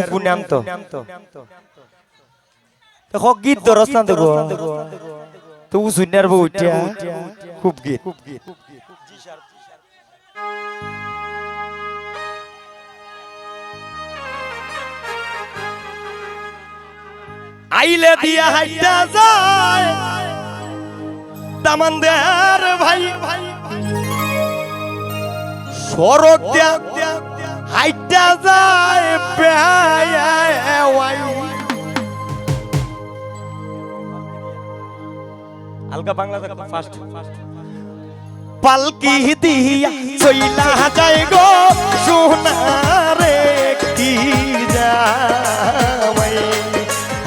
উপনাম দেখো গীত দরস না দেখো তো উসুনার বউ উঠিয়া। খুব গীত। আইলে দিয়া হাইটা যায়। দামান দেয়ার ভাই। সড়ক দিয়া হাইটা যায় বেয়াই আলগা বাংলা দেখো ফার্স্ট পালকি দিয়া চইলা যায় গো সোনারে কি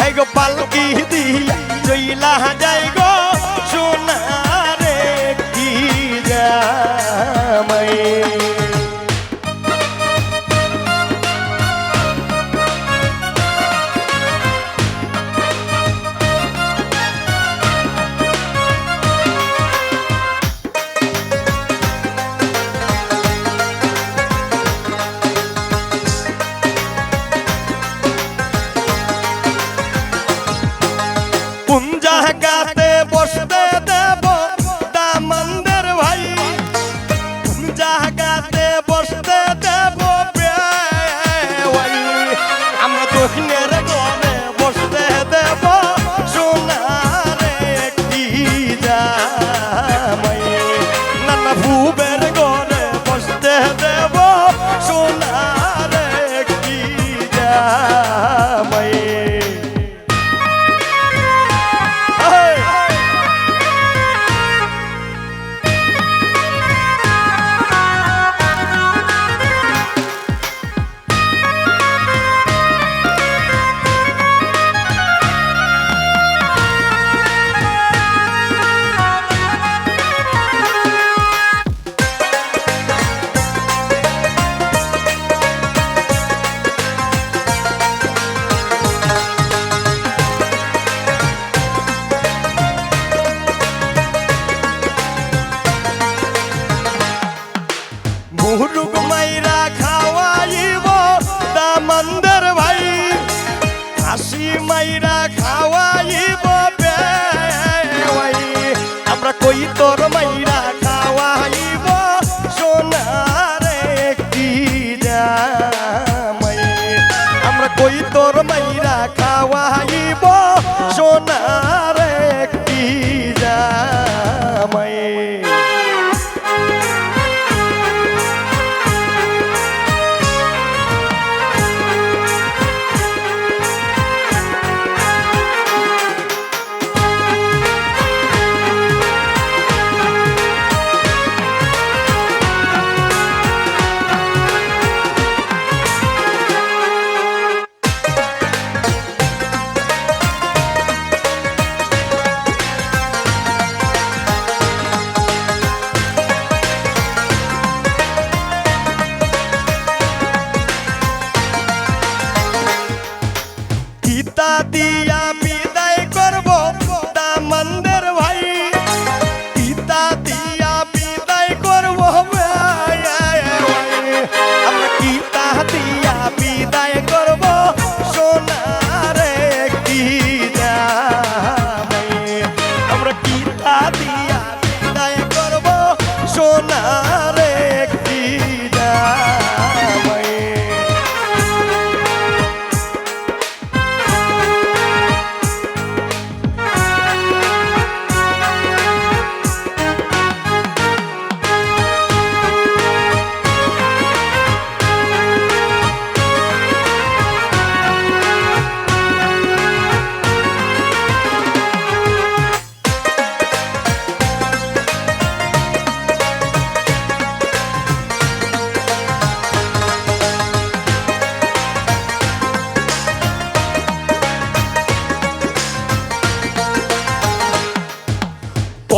যাই গো পালকি দিয়া চইলা যায় গো কোন জায়গাতে বসতে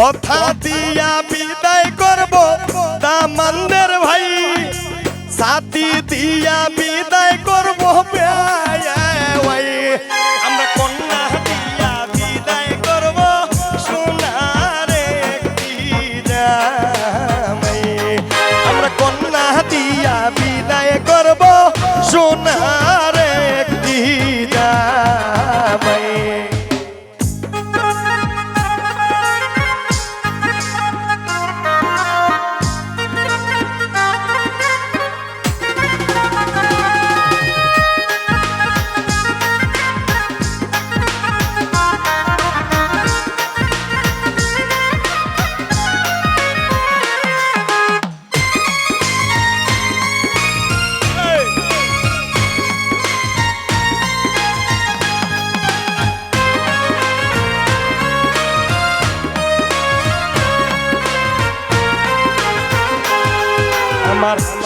কথা দিয়া বিদায় করব দামানদের ভাই। সাথী দিয়া বিদায় করব ভাই আমরা কন্যা দিয়া বিদায় করব, সোনারে জামাই। আমরা কন্যা দিয়া বিদায় করব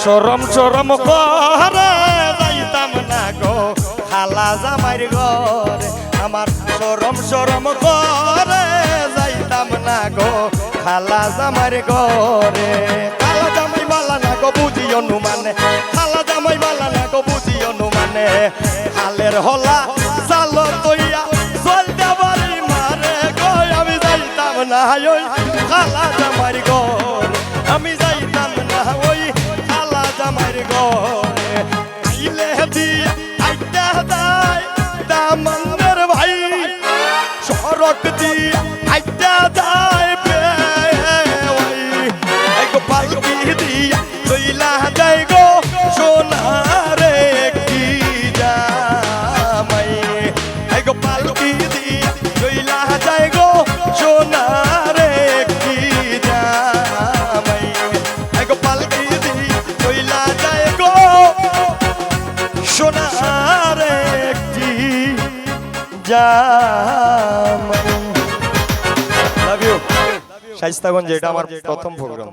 সরম সরম করে, যাইতাম না গো। খালা জামাইর ঘরে, আমার সরম সরম করে, যাইতাম না গো। খালা জামাইর ঘরে। খালা জামাই মালা না গো, বুঝি অনুমানে। খালা জামাই মালা না গো, বুঝি অনুমানে। হালের হলা জাল তৈয়া জল দেবারি মারে গো। আমি যাইতাম না ওই খালা জামাইর ঘরে। আমি খালা ঘরে আইলে দিয়া সাইস্তাগঞ্জ এটা আমার প্রথম প্রোগ্রাম